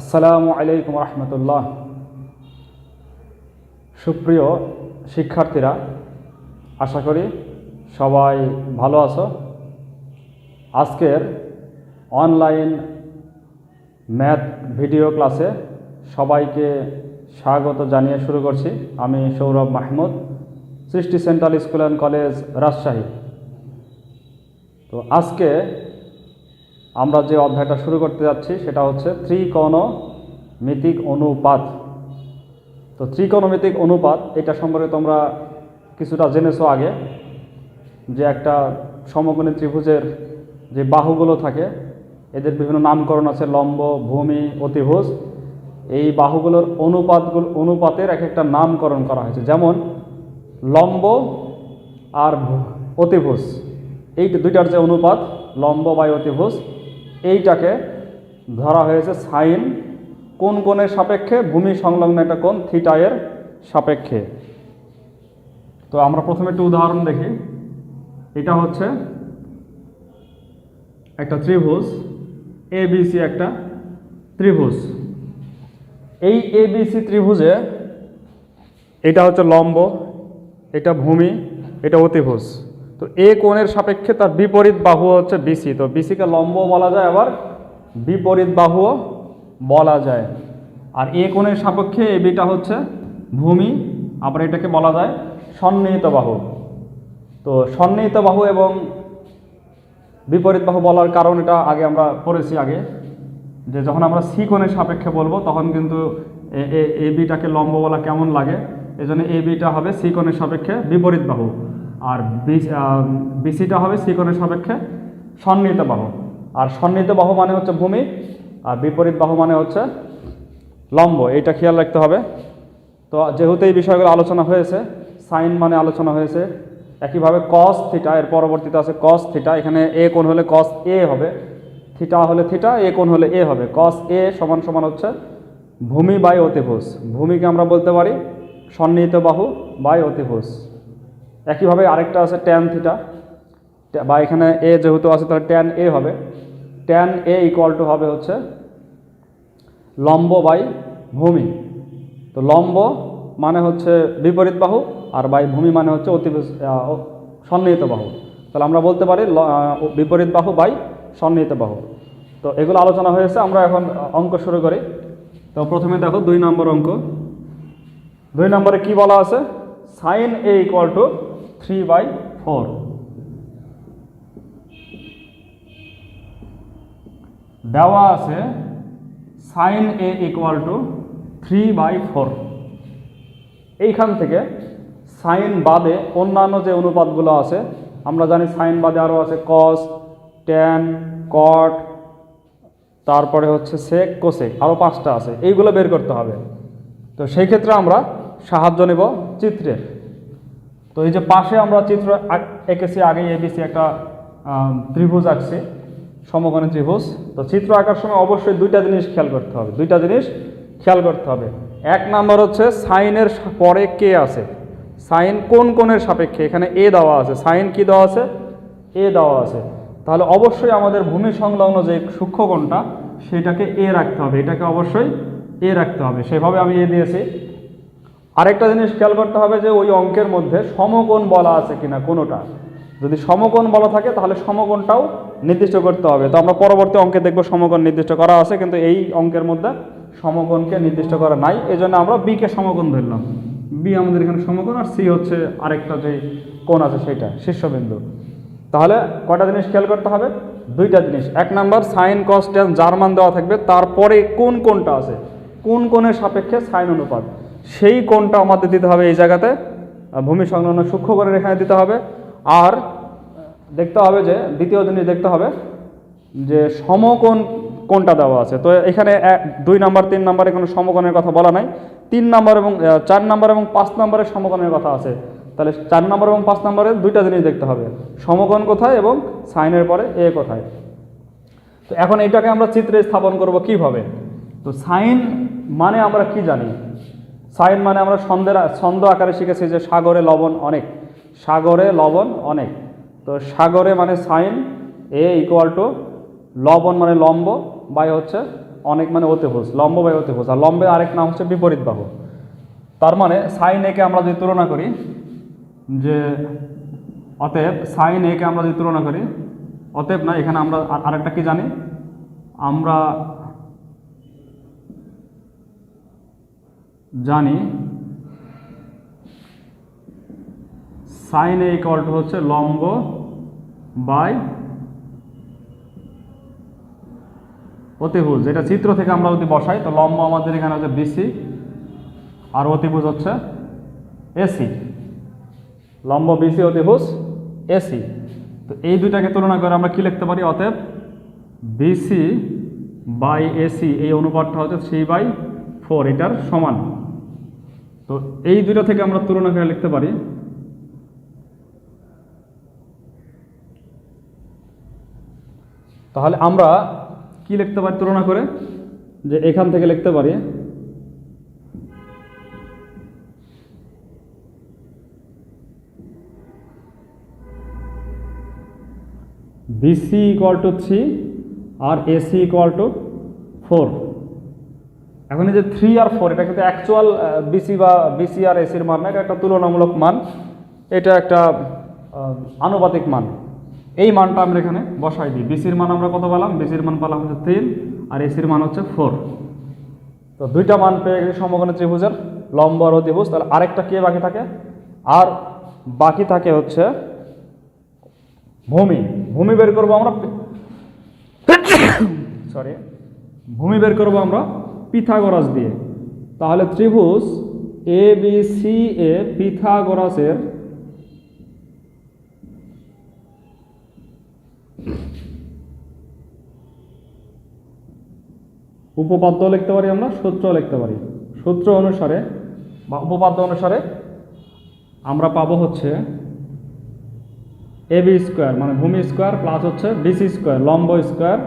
আসসালামু আলাইকুম রহমতুল্লাহ। সুপ্রিয় শিক্ষার্থীরা, আশা করি সবাই ভালো আছো। আজকের অনলাইন ম্যাথ ভিডিও ক্লাসে সবাইকে স্বাগত জানিয়ে শুরু করছি। আমি Sourav Mahmud, Srishti central school and college Rajshahi. তো আজকে আমরা যে অধ্যায়টা শুরু করতে যাচ্ছি, সেটা হচ্ছে ত্রিকোণমিতিক অনুপাত। তো ত্রিকোণমিতিক অনুপাত, এটা সম্পর্কে তোমরা কিছুটা জেনেছো আগে, যে একটা সমকোণী ত্রিভুজের যে বাহুগুলো থাকে, এদের বিভিন্ন নামকরণ আছে, লম্ব, ভূমি, অতিভুজ। এই বাহুগুলোর অনুপাতগুলো, অনুপাতের এক একটা নামকরণ করা হয়েছে, যেমন লম্ব আর অতিভুজ। এই দুইটার যে অনুপাত, লম্ব বাই অতিভুজ এইটাকে ধরা হয়েছে সাইন। কোন কোণের সাপেক্ষে? ভূমি সংলগ্ন একটা কোণ, থিটা এর সাপেক্ষে। তো আমরা প্রথমে একটু উদাহরণ দেখি। এটা হচ্ছে একটা ত্রিভুজ, এ সি একটা ত্রিভুজ। এই এ সি ত্রিভুজে এটা হচ্ছে লম্ব, এটা ভূমি, এটা অতিভুজ। তো এ কোণের সাপেক্ষে তার বিপরীত বাহু হচ্ছে বিসি তো বিসিকে লম্ব বলা যায়, আবার বিপরীত বাহুও বলা যায়। আর এ কোণের সাপেক্ষে এ বিটা হচ্ছে ভূমি, আবার এটাকে বলা যায় সন্নিহিত বাহু। তো সন্নিহিত বাহু এবং বিপরীত বাহু বলার কারণ এটা আগে আমরা পড়েছি আগে, যে যখন আমরা সি কোণের সাপেক্ষে বলব, তখন কিন্তু এ- বিটাকে লম্ব বলা কেমন লাগে? এই জন্য এ বিটা হবে সি কোণের সাপেক্ষে বিপরীত বাহু। আর বিসিটা হবে সিকোণের সাপেক্ষে সন্নিহিত বাহু। আর সন্নিহিত বাহু মানে হচ্ছে ভূমি, আর বিপরীত বাহু মানে হচ্ছে লম্ব। এটা খেয়াল রাখতে হবে। তো যেহেতু এই বিষয়গুলো আলোচনা হয়েছে, সাইন মানে আলোচনা হয়েছে, একইভাবে কস থিটা এর পরবর্তীতে আছে কস থিটা এখানে এ কোণ হলে কস এ হবে থিটা হলে থিটা এ কোণ হলে এ হবে। কস এ সমান সমান হচ্ছে ভূমি বাই অতিভুজ। ভূমিকে আমরা বলতে পারি সন্নিহিত বাহু বাই অতিভুজ। একইভাবে আরেকটা আছে ট্যান থিটা বা এখানে এ যেহেতু আছে তাহলে ট্যান এ হবে। ট্যান এ ইকুয়াল টু হবে হচ্ছে লম্ব বাই ভূমি। তো লম্ব মানে হচ্ছে বিপরীত বাহু আর বাই ভূমি মানে হচ্ছে অতি সন্নিহিত বাহু। তাহলে আমরা বলতে পারি বিপরীত বাহু বাই সন্নিহিত বাহু। তো এগুলো আলোচনা হয়েছে, আমরা এখন অঙ্ক শুরু করি। তো প্রথমে দেখো দুই নম্বর অঙ্ক। দুই নম্বরে কি বলা আছে? Sine A equal to three by four দেওয়া আছে sine A equal to three by four এইখান থেকে সাইন বাদে অন্যান্য যে অনুপাতগুলো আছে, আমরা জানি সাইন বাদে আরও আছে কস ট্যান কট তারপরে হচ্ছে সেক কোসেক আরও পাঁচটা আছে, এইগুলো বের করতে হবে। তো সেই ক্ষেত্রে আমরা সাহায্য নেব চিত্রের। তো এই যে পাশে আমরা চিত্র এঁকেছি আগে এবিসি একটা ত্রিভুজ আঁকছি, সমকোণী ত্রিভুজ। তো চিত্র আঁকার সময় অবশ্যই দুইটা জিনিস খেয়াল করতে হবে। দুইটা জিনিস খেয়াল করতে হবে। এক নাম্বার হচ্ছে সাইনের পরে কে আছে? সাইন কোন কোণের সাপেক্ষে? এখানে এ দেওয়া আছে। সাইন কি দেওয়া আছে? এ দেওয়া আছে। তাহলে অবশ্যই আমাদের ভূমি সংলগ্ন যে সূক্ষ্মকোণটা সেটাকে এ রাখতে হবে। এটাকে অবশ্যই এ রাখতে হবে। সেভাবে আমি এ দিয়েছি। আরেকটা জিনিস খেয়াল করতে হবে যে ওই অঙ্কের মধ্যে সমকোণ বলা আছে কিনা, কোনোটা। যদি সমকোণ বলা থাকে, তাহলে সমকোণটাও নির্দিষ্ট করতে হবে। তো আমরা পরবর্তী অঙ্কে দেখব সমকোণ নির্দিষ্ট করা আছে, কিন্তু এই অঙ্কের মধ্যে সমকোণকে নির্দিষ্ট করা নাই। এই জন্য আমরা বিকে সমকোণ ধরলাম। বি আমাদের এখানে সমকোণ আর সি হচ্ছে আরেকটা যে কোণ আছে সেটা, শীর্ষবিন্দু। তাহলে কয়টা জিনিস খেয়াল করতে হবে? দুইটা জিনিস। এক নাম্বার, সাইন কস ট্যান যার মান দেওয়া থাকবে, তারপরে কোন কোনটা আছে? কোন কোণের সাপেক্ষে সাইন অনুপাত? সেই কোণটা আমাদের দিতে হবে এই জায়গাতে ভূমি সংলগ্ন সূক্ষ্ম করে এখানে দিতে হবে। আর দেখতে হবে যে, দ্বিতীয় জিনিস দেখতে হবে যে সমকোণ কোনটা দেওয়া আছে। তো এখানে দুই নাম্বার, তিন নাম্বারে কোনো সমকোণের কথা বলা নাই। তিন নাম্বার এবং চার নাম্বার এবং পাঁচ নাম্বারের সমকোণের কথা আছে। তাহলে চার নাম্বার এবং পাঁচ নাম্বারে দুইটা জিনিস দেখতে হবে। সমকোণ কোথায় এবং সাইনের পরে এ কোথায়। তো এখন এটাকে আমরা চিত্রে স্থাপন করব কীভাবে? তো সাইন মানে আমরা কি জানি? সাইন মানে আমরা ছন্দের ছন্দ আকারে শিখেছি যে সাগরে লবণ অনেক। সাগরে লবণ অনেক। তো সাগরে মানে সাইন, এ ইকুয়াল টু লবণ মানে লম্ব, বাই হচ্ছে অনেক মানে অতিভুজ, লম্ব বাই অতিভুজ। আর লম্বের আরেক নাম হচ্ছে বিপরীত বাহু। তার মানে সাইন একে আমরা যদি তুলনা করি, যে অতএব সাইন একে আমরা যদি তুলনা করি, অতএব না, এখানে আমরা আরেকটা কি জানি? আমরা জানি সাইন এ ইকুয়াল হচ্ছে লম্ব বাই অতিভুজ এটা চিত্র থেকে আমরা যদি বসাই, তো লম্ব আমাদের এখানে হচ্ছে বিসি আর অতিভুজ হচ্ছে এসি লম্ব বিসি অতিভুজ এসি তো এই দুইটাকে তুলনা করে আমরা কি লিখতে পারি? অতএব বিসি বাই এসি এই অনুপাতটা হচ্ছে থ্রি বাই ফোর এটার সমান। তো এই দুইটা থেকে আমরা তুলনা করে লিখতে পারি। তাহলে আমরা কি লিখতে পারি তুলনা করে? যে এখান থেকে লিখতে পারি। বিসি ইকুয়াল টু থ্রি আর এসি ইকুয়াল টু ফোর এখন এই যে থ্রি আর ফোর এটা কিন্তু অ্যাকচুয়াল বিসি বা বিসি আর এসির মান না এটা একটা তুলনামূলক মান। এটা একটা আহ, আনুপাতিক মান। এই মানটা আমরা এখানে বসাই দিই। বিসির মান আমরা কত পেলাম? বিসির মান পেলাম হচ্ছে তিন আর এসির মান হচ্ছে ফোর তো দুইটা মান পেয়ে গেছি সমকোণী ত্রিভুজের লম্ব আর অতিভুজ তাহলে আরেকটা কে বাকি থাকে? আর বাকি থাকে হচ্ছে ভূমি। ভূমি বের করব আমরা সরি ভূমি বের করব আমরা পিথাগোরাস দিয়ে। তাহলে ত্রিভুজ এ বি সি এ পিথাগোরাসের উপপাদ্য লিখতে পারি আমরা, সূত্র লিখতে পারি। সূত্র অনুসারে বা উপপাদ্য অনুসারে আমরা পাবো হচ্ছে এ বি স্কোয়ার মানে ভূমি স্কোয়ার প্লাস হচ্ছে বিসি স্কোয়ার লম্ব স্কোয়ার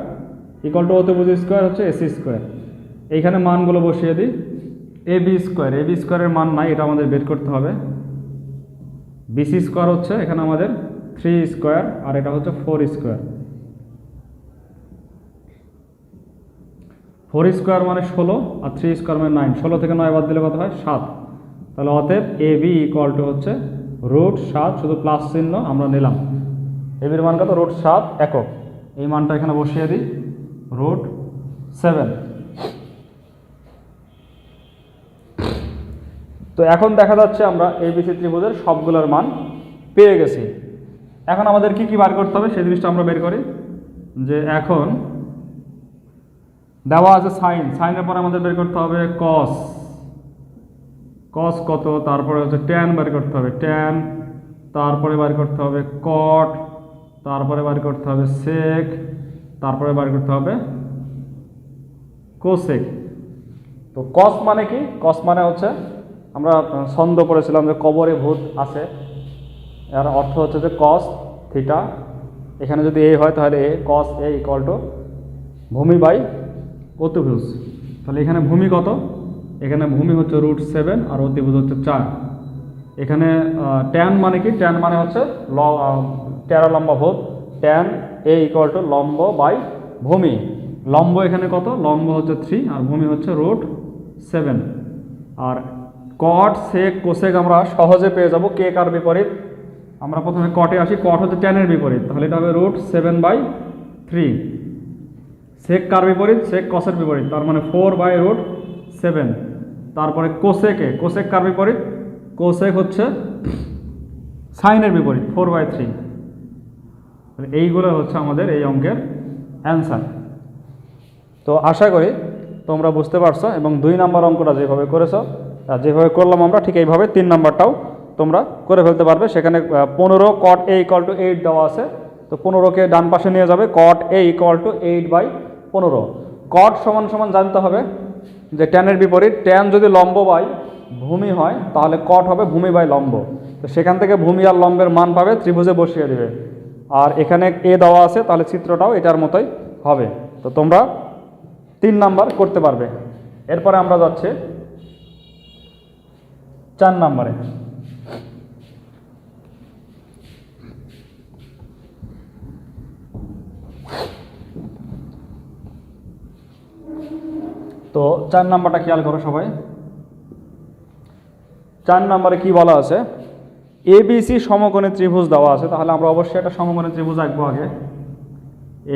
ইকুয়াল টু অতিভুজ স্কোয়ার হচ্ছে এসি স্কোয়ার এইখানে মানগুলো বসিয়ে দিই। A B square A B স্কোয়ারের মান নাই, এটা আমাদের বের করতে হবে। বিসি স্কোয়ার হচ্ছে এখানে আমাদের থ্রি স্কোয়ার আর এটা হচ্ছে ফোর স্কোয়ার ফোর স্কোয়ার মানে ষোলো, আর থ্রি স্কোয়ার মানে নাইন ষোলো থেকে নয় বাদ দিলে কত হয়? সাত। তাহলে অতএব এ বি ইকুয়াল টু হচ্ছে রুট সাত, শুধু প্লাস চিহ্ন আমরা নিলাম। এ বির মান কত? রুট সাত একক। এই মানটা এখানে বসিয়ে দিই। রুট সেভেন তো এখন দেখা যাচ্ছে আমরা এই বিসি ত্রিভুজের সবগুলোর মান পেয়ে গেছি। এখন আমাদের কি কি বার করতে হবে সেই জিনিসটা আমরা বের করি। যে এখন দেওয়া আছে সাইন। সাইনের পরে আমাদের বের করতে হবে কস কস কত? তারপরে হচ্ছে ট্যান বের করতে হবে। ট্যান তারপরে বার করতে হবে কট তারপরে বার করতে হবে সেক তারপরে বার করতে হবে কোসেক তো কস মানে কি? কস মানে হচ্ছে আমরা ছন্দ পড়েছিলাম যে কবরে ভূত আছে। এর অর্থ হচ্ছে যে কস থিটা এখানে যদি এ হয় তাহলে A cos A equal to ভূমি বাই অতিভুজ। তাহলে এখানে ভূমি কত? এখানে ভূমি হচ্ছে রুট সেভেন আর অতিভুজ হচ্ছে চার। এখানে ট্যান মানে কি? ট্যান মানে হচ্ছে ল তেরো লম্বা ভূত। ট্যান এ ইকুয়াল টু লম্ব বাই ভূমি। লম্ব এখানে কত? লম্ব হচ্ছে থ্রি আর ভূমি হচ্ছে রুট সেভেন আর কট সেক কোসেক আমরা সহজে পেয়ে যাব কে কার বিপরীত? আমরা প্রথমে কটে আসি কট হচ্ছে ট্যানের বিপরীত, তাহলে এটা হবে root seven by three sec কার বিপরীত? সেক কসের বিপরীত, তার মানে ফোর বাই রুট সেভেন তারপরে কোসেকে কোসেক কার বিপরীত? কোসেক হচ্ছে সাইনের বিপরীত ফোর বাই থ্রি এইগুলো হচ্ছে আমাদের এই অঙ্কের অ্যান্সার তো আশা করি তোমরা বুঝতে পারছ এবং দুই নাম্বার অঙ্কটা যেভাবে করেছ যেভাবে করলাম আমরা, ঠিক এইভাবে তিন নাম্বারটাও তোমরা করে ফেলতে পারবে। সেখানে পনেরো cot A equal to eight দেওয়া আছে। তো পনেরোকে ডান পাশে নিয়ে যাবে cot A equal to eight by পনেরো। কট সমান সমান জানতে হবে যে ট্যানের বিপরীত। ট্যান যদি লম্ব বাই ভূমি হয়, তাহলে কট হবে ভূমি বাই লম্ব। তো সেখান থেকে ভূমি আর লম্বের মান পাবে, ত্রিভুজে বসিয়ে দেবে। আর এখানে এ দেওয়া আছে, তাহলে চিত্রটাও এটার মতোই হবে। তো তোমরা তিন নাম্বার করতে পারবে। এরপরে আমরা যাচ্ছি চার নাম্বারে। তো চার নাম্বারটা খেয়াল করো সবাই। চার নাম্বারে কি বলা আছে? এবিসি সমকোণী ত্রিভুজ দেওয়া আছে, তাহলে আমরা অবশ্যই একটা সমকোণী ত্রিভুজ আঁকবো আগে।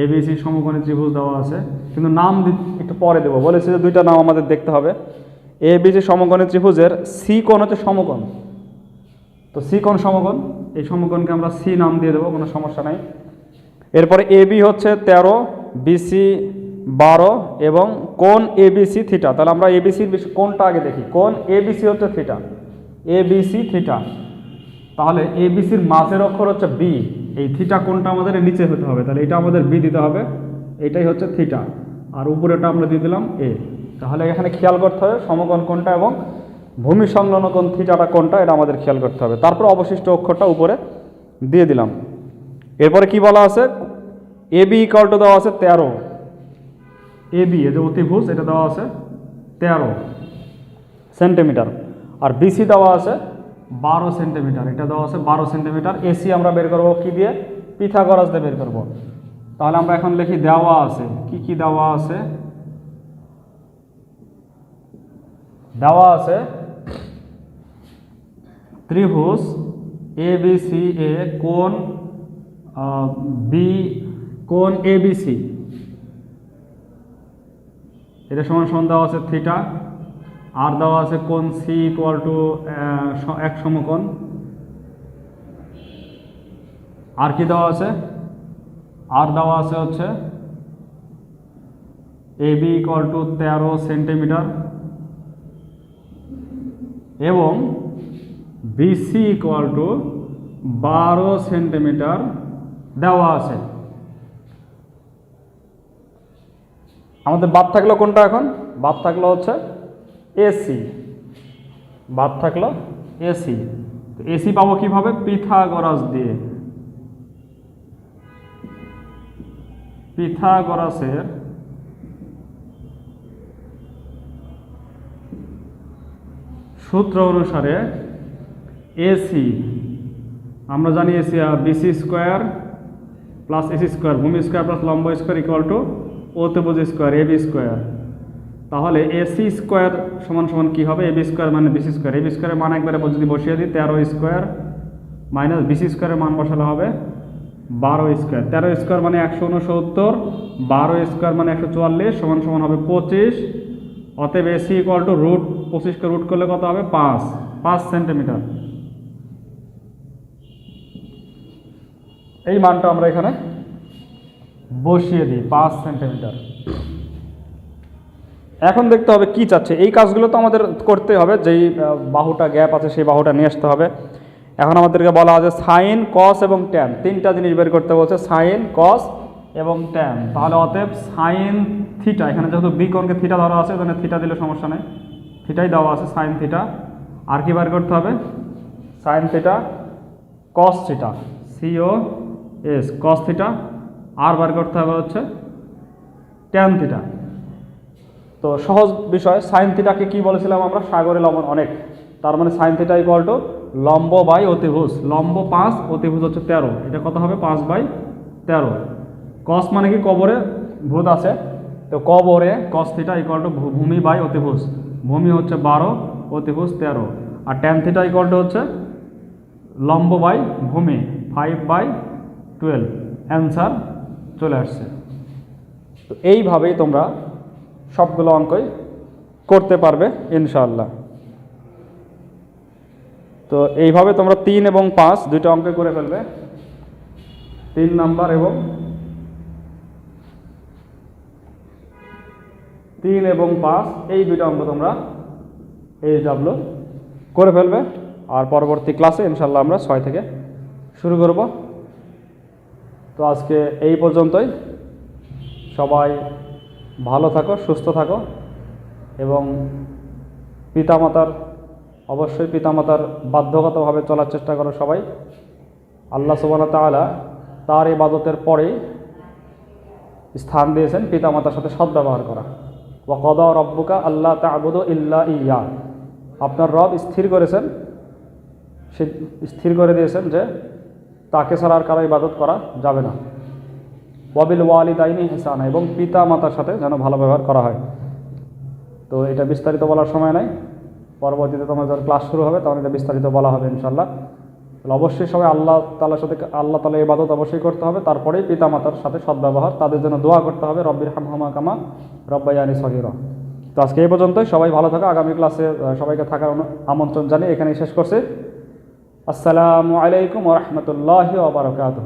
এবিসি সমকোণী ত্রিভুজ দেওয়া আছে, কিন্তু নাম একটু পরে দেবো। বলেছে যে দুইটা নাম আমাদের দেখতে হবে। এবিসি সমকোণী ত্রিভুজের সি কোণ হচ্ছে সমকোণ। তো সি কোণ সমকোণ, এই সমকোণকে আমরা সি নাম দিয়ে দেবো, কোনো সমস্যা নাই। এরপরে এবি হচ্ছে তেরো বিসি বারো এবং কোন এবিসি থিটা তাহলে আমরা এবিসির কোনটা আগে দেখি। কোন এবিসি হচ্ছে থিটা এবিসি থিটা তাহলে এবিসির মাঝের অক্ষর হচ্ছে বি এই থিটা কোনটা আমাদের নিচে হতে হবে। তাহলে এটা আমাদের বি দিতে হবে। এটাই হচ্ছে থিটা আর উপরেটা আমরা দিয়ে দিলাম এ তাহলে এখানে খেয়াল করতে হবে সমকোণ কোনটা এবং ভূমি সংলগ্ন কোণ থিটাটা কোনটা, এটা আমাদের খেয়াল করতে হবে। তারপর অবশিষ্ট অক্ষরটা উপরে দিয়ে দিলাম। এরপরে কি বলা আছে? এ বি ইকাল টু দেওয়া আছে তেরো। এ বি এ যে অতিভুজ, এটা দেওয়া আছে তেরো সেন্টিমিটার। আর বিসি দেওয়া আছে বারো সেন্টিমিটার। এটা দেওয়া আছে বারো সেন্টিমিটার। এসি আমরা বের করব কি দিয়ে? পিথাগরাস দিয়ে বের করব। তাহলে আমরা এখন লিখি দেওয়া আছে। কি কি দেওয়া আছে? দেওয়া আছে ত্রিভুজ এ বি সি এ কোন বি কোন এ বি সি এটা সমান সমান দেওয়া আছে থিটা। আর দেওয়া আছে কোন সি ইকুয়াল টু এক সমকোণ। আর কি দেওয়া আছে? আর দেওয়া আছে হচ্ছে এ বি ইকুয়াল টু তেরো সেন্টিমিটার এবং বিসি ইকুয়াল টু বারো সেন্টিমিটার দেওয়া আছে। আমাদের বাদ থাকল কোনটা এখন? বাদ থাকল হচ্ছে এসি বাদ থাকল এসি এসি পাবো কীভাবে? পিথাগরাস দিয়ে। পিথাগরাসের সূত্র অনুসারে এসি আমরা জানি AC BC square plus AC square ভূমি স্কোয়ার প্লাস লম্ব স্কোয়ার ইকুয়াল টু অতিভুজ স্কোয়ার এবি স্কোয়ার তাহলে এসি স্কোয়ার সমান সমান কী হবে? এবি স্কোয়ার মানে বিসি স্কোয়ার এবি স্কোয়ারের মান একবারে যদি বসিয়ে দিই, তেরো স্কোয়ার মাইনাস বিসি স্কোয়ারের মান বসালে হবে বারো স্কোয়ার তেরো স্কোয়ার মানে একশো উনসত্তর, বারো স্কোয়ার মানে একশো চুয়াল্লিশ, সমান সমান হবে পঁচিশ। অতএব এসি ইকুয়াল টু রুট পঁচিশকে রুট করলে কত হবে? পাঁচ। পাঁচ সেন্টিমিটার এই মানটা আমরা এখানে বসিয়ে দিই, পাঁচ সেন্টিমিটার এখন দেখতে হবে কি চাচ্ছে। এই কাজগুলো তো আমাদের করতে হবে। যেই বাহুটা গ্যাপ আছে, সেই বাহুটা নিয়ে আসতে হবে। এখন আমাদেরকে বলা আছে সাইন কস এবং ট্যান তিনটা জিনিস বের করতে বলছে সাইন কস এবং ট্যান তাহলে অতএব সাইন থিটা এখানে যেহেতু বি কোণকে থিটা ধরা আছে এখানে থিটা দিলে সমস্যা নেই। থিটাই দেওয়া আছে সাইন থিটা আর কি বের করতে হবে? Sine theta cos theta C O S theta আর বার করতে হবে হচ্ছে ট্যান থিটা তো সহজ বিষয় সাইন থিটাকে কি বলেছিলাম আমরা? সাগরে লবণ অনেক। তার মানে সাইন থিটা ইকুয়াল টু লম্ব বাই অতিভুজ। লম্ব পাঁচ, অতিভুজ হচ্ছে তেরো। এটা কত হবে? পাঁচ বাই তেরো। কস মানে কি? কবরে ভূত আছে। তো কবরে কস থিটা ইকুয়াল টু ভূমি বাই অতিভুজ। ভূমি হচ্ছে বারো, অতিভুজ তেরো। আর ট্যান থিটা ইকুয়াল টু হচ্ছে লম্ব বাই ভূমি ফাইভ বাই টুয়েলভ অ্যান্সার চলে আসছে। তো এইভাবেই তোমরা সবগুলো অঙ্কই করতে পারবে, ইনশাআল্লাহ। তো এইভাবে তোমরা তিন এবং পাঁচ দুইটা অঙ্কে করে ফেলবে। তিন নাম্বার এবং তিন এবং পাঁচ, এই দুইটা অঙ্ক তোমরা এই ডাবলো করে ফেলবে। আর পরবর্তী ক্লাসে ইনশাল্লাহ আমরা ছয় থেকে শুরু করব। তো আজকে এই পর্যন্তই। সবাই ভালো থাকো, সুস্থ থাকো এবং পিতামাতার, অবশ্যই পিতামাতার বাধ্যগতভাবে চলার চেষ্টা করো সবাই। আল্লাহ সুবাহ তাআলা তার ইবাদতের পরেই স্থান দিয়েছেন পিতামাতার সাথে সদ্ব্যবহার করা। ওয়া রব্বুকা আল্লাহ তাবুদ ইল্লা ইয়া। আপনার রব স্থির করেছেন, সে স্থির করে দিয়েছেন যে তাকে ছাড়া আর কারও ইবাদত করা যাবে না। ওয়াবিল ওয়ালিদাইনি হিসানা এবং পিতা মাতার সাথে যেন ভালো ব্যবহার করা হয়। তো এটা বিস্তারিত বলার সময় নাই। পরবর্তীতে যখন ক্লাস শুরু হবে, তখন এটা বিস্তারিত বলা হবে ইনশাল্লাহ তাহলে অবশ্যই সবাই আল্লাহ তালার সাথে আল্লাহ তালা ইবাদত অবশ্যই করতে হবে। তারপরেই পিতামাতার সাথে সদ্ব্যবহার, তাদের জন্য দোয়া করতে হবে, রব্বির হামহামা কামা রব্বাইয়ানি সহির তো আজকে এই পর্যন্তই। সবাই ভালো থাকা। আগামী ক্লাসে সবাইকে থাকার আমন্ত্রণ জানিয়ে এখানেই শেষ করছে। আসসালামু আলাইকুম রহমতুল্লাহ ওবরাকাতুহ